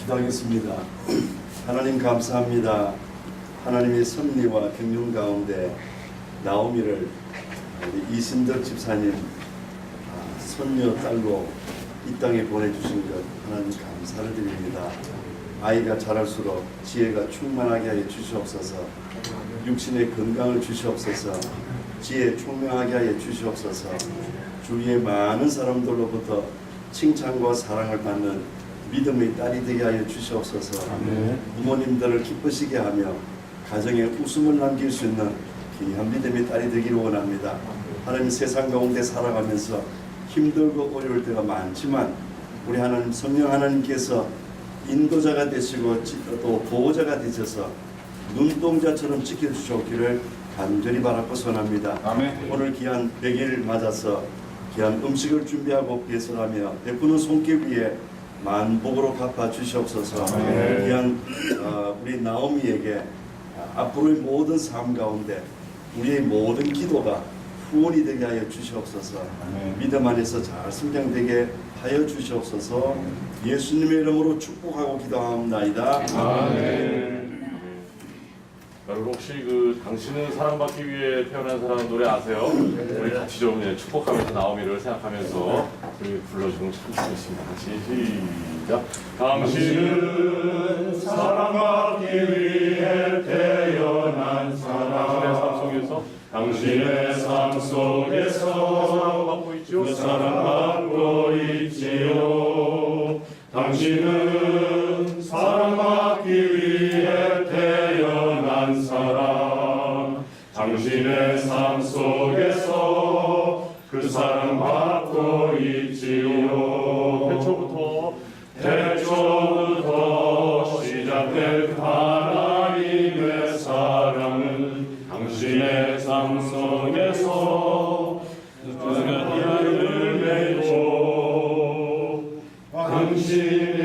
기도하겠습니다. 하나님 감사합니다. 하나님의 섭리와 경륜 가운데 나오미를 우리 이신덕 집사님 아, 손녀 딸로 이 땅에 보내주신 것 하나님 감사를 드립니다. 아이가 자랄수록 지혜가 충만하게 하여 주시옵소서 육신의 건강을 주시옵소서 지혜 총명하게 하여 주시옵소서 주위의 많은 사람들로부터 칭찬과 사랑을 받는 믿음의 딸이 되게 하여 주시옵소서 부모님들을 기쁘시게 하며 가정에 웃음을 남길 수 있는 귀한 믿음의 딸이 되기를 원합니다 하나님 세상 가운데 살아가면서 힘들고 어려울 때가 많지만 우리 하나님 성령 하나님께서 인도자가 되시고 지- 또 보호자가 되셔서 눈동자처럼 지켜주셨기를 간절히 바라고 선합니다. 아멘. 오늘 귀한 100일 맞아서 귀한 음식을 준비하고 배설하며 베푸는 손길 위에 만복으로 갚아 주시옵소서. 귀한 어, 우리 나오미에게 앞으로의 모든 삶 가운데 우리의 모든 기도가 후원이 되게 하여 주시옵소서. 아멘. 믿음 안에서 잘 성장되게 하여 주시옵소서. 예수님의 이름으로 축복하고 기도하옵나이다. 아멘. 여러분 혹시 그 당신은 사랑받기 위해 태어난 사람 노래 아세요? 우리 같이 좀 예, 축복하면서 나오미를 생각하면서 우리 불러주면 참 좋겠습니다. 같이 시작. 당신은 사랑받기 위해 태어난. 당신의 삶 속에서 당신의 삶 속에서 사랑받고 있지요. 그 사랑받고 있지요. 당신은 사랑받기 위해 당신의 삶 속에서 그 사랑받고 있지요. 태초부터 태초부터 시작된 하나님의 사랑은 당신의 삶 속에서 열을 맺고 당신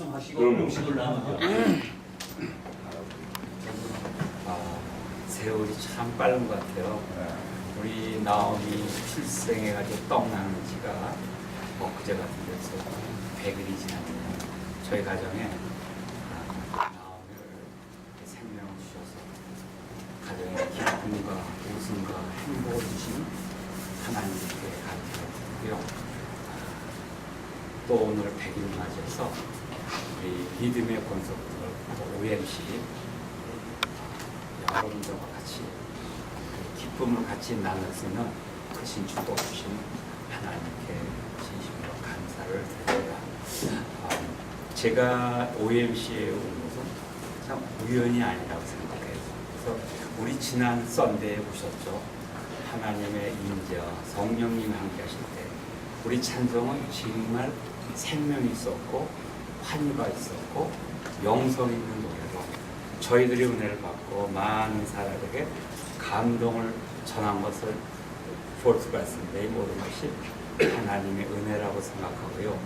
말씀 하시고 그럼요. 음식을 나누죠. 아, 세월이 참 빠른 것 같아요. 우리 나오미 출생해 가지고 떡나는 지가 엊그제 같은 데서 100일이 지났네요. 저희 가정에 아, 나오미를 생명을 주셔서 가정에 기쁨과 웃음과 행복을 주신 하나님께 감사드리고요. 아, 또 오늘 100일 맞아서 우리 믿음의 콘서트 OMC 여러분들과 같이 그 기쁨을 같이 나눌 수 있는 크신 축복 주신 하나님께 진심으로 감사를 드립니다. 아, 제가 OMC에 온 것은 참 우연이 아니라고 생각해요. 그래서 우리 지난 썬데에 보셨죠. 하나님의 임재와 성령님 함께 하실 때 우리 찬송은 정말 생명이 있었고 환희가 있었고 영성 있는 노래로 저희들이 은혜를 받고 많은 사람에게 감동을 전한 것을 볼 수가 있습니다. 이 모든 것이 하나님의 은혜라고 생각하고요.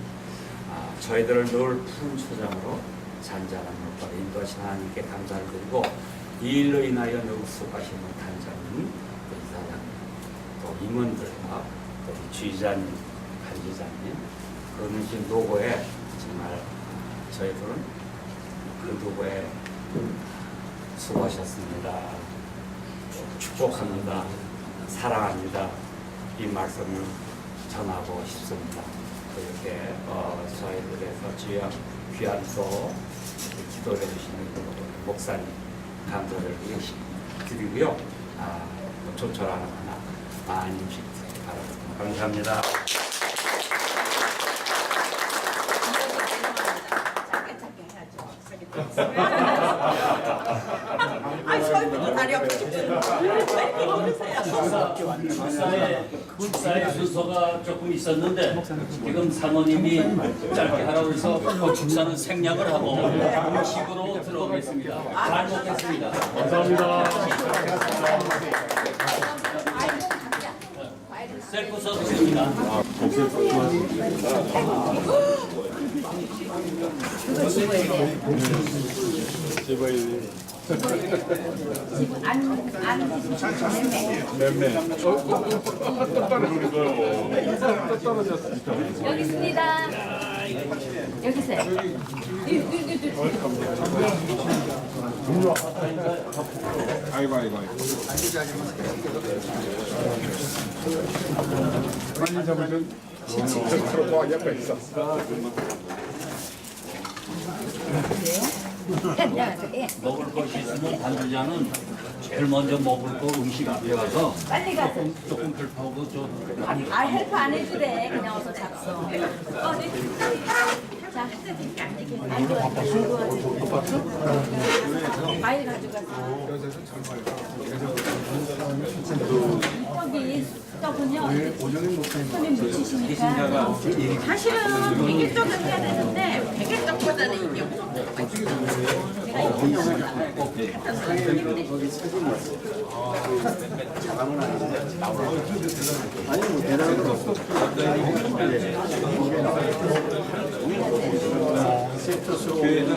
아, 저희들을 늘 푸른 초장으로 잔잔한 물가로 인도하신 하나님께 감사를 드리고 이 일로 인하여 수고하시는 단장님, 또 이사장님, 또 임원들과 또 주의자님, 간지자님, 그 은신 노고에 정말 저희들은 그 노고에 수고하셨습니다. 축복합니다. 사랑합니다. 이 말씀을 전하고 싶습니다. 이렇게 어, 저희들에서 주여 귀한 또 기도를 해주시는 그 목사님 감사를 드리고요. 아, 뭐 조촐하는 하나 많이 드시기 바랍니다. 감사합니다. 짧게 짧게 해야죠. 아니 저희부터 다리 없으시죠? 왜 이렇게 모르세요? 축사에 축사에 순서가 조금 있었는데 지금 사모님이 짧게 하라고 해서 그 축사는 생략을 하고 음식으로 들어오겠습니다. 잘 먹겠습니다. 감사합니다. 과일은 각자. 과일은 셀프 서비스 있습니다. 여기 있습니다. 여기 있어요. 아이고 아이고 아이고. 빨리 잡으면 있어. 먹을 것이 있으면 관두자는 제일 먼저 먹을 거 음식 앞에 가서 빨리 가서. 조금 불파고 좀 많이 아 헬프 안 해주래. 그냥 어서 잡숴. 과일 가져가서. 저기 저분요. 손님 묻히시니까. 사실은 쪽은 해야 되는데 베개 쪽보다는 이게 교회는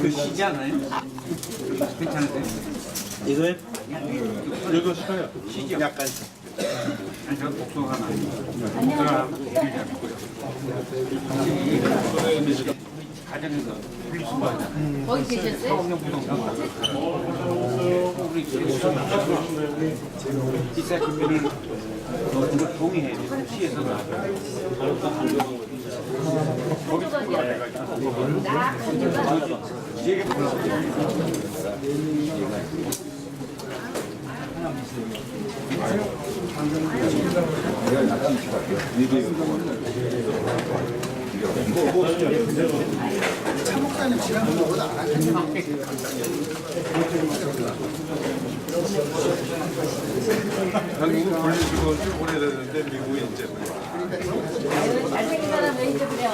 그 시지 않아요? 괜찮으세요? 이거요? 이거 싫어요. 약간 아니 저 복숭아 하나. 가정에서 분리수거하잖아요. 거기 계셨어요? 우리 기사 준비를 이거 동의해 시에서 나와요. 한국은 분리수거 오래됐는데 미국이 이제 잘생긴 사람 왜 이제 그래요?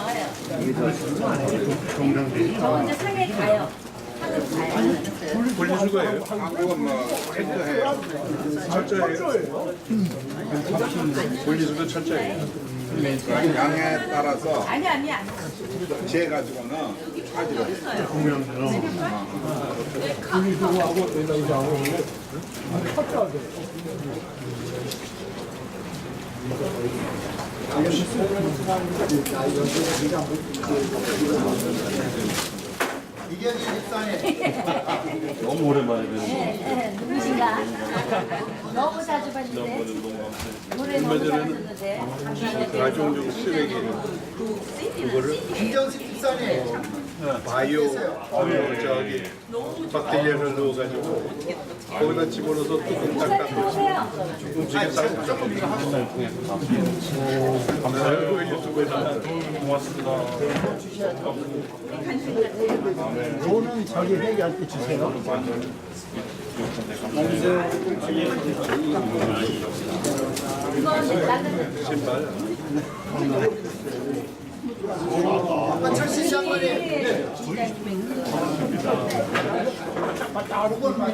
저 이제 상해 가요. 분리수거예요. 한국은 뭐 철저해요. 철저해요. 분리수거 철저해요. 양에 따라서 아니 아니 아니. 재 가지고는 차지 를 너무 오랜만에 뵙는 예, 예, 누구신가? 너무 자주 봤는데. 노래 너무 잘하셨는데. 가정용 쓰레기 그거를 바이오 바이오 저기 박테리아를 넣어가지고 거기다 집어넣어서 뚜껑 딱 목사님 닫고 오세요. 움직여 딱 감사해요. 유튜브에서 돈은 저기 회계할 때 주세요. 이거 나는 신발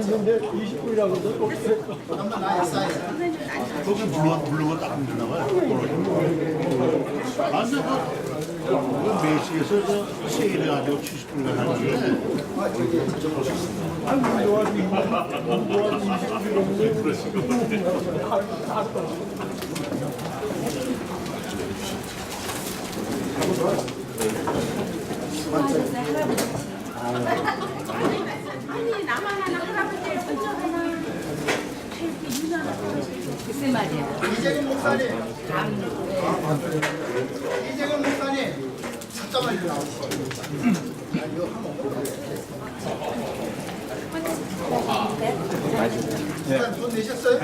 있는데 20분이라고 또 거기 물러 물러가 딱 되나 봐요. 안 돼. 그 메시에서 저 세일해 가지고 70분간 하는데 아이고 좋아지 좋아지 20분이라고 말이야. 이재근 목사님. 이재근 목사님. 잠깐만요. 아, 이거 한번 일 단돈 내셨어요?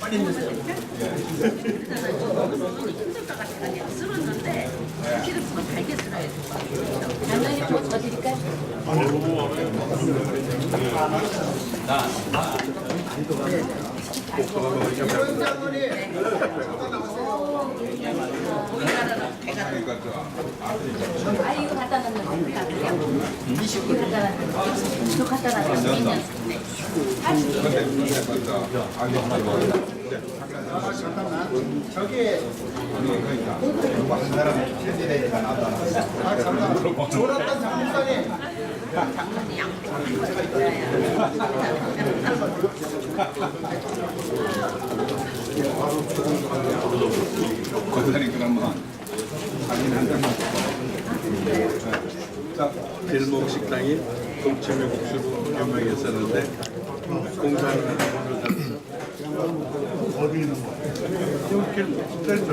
빨리 내세요. 힘들 것 같아 그냥 쓸었는데 키를 더 달게 쓸어야 돼. 장난이 뭐더 드릴까요? 이원 장모님. 아 이거 갖다 놨는 거 갖다 이거 갖다 놨는 거. 저 갖다 놨는 거. 아, 잠깐만. 저기. 권사님 그러면 사진 한 장만 자, 길목 식당이 동치미 국수로 유명했었는데 공사를 하는 어디 있는? 여기 길목 식당이 다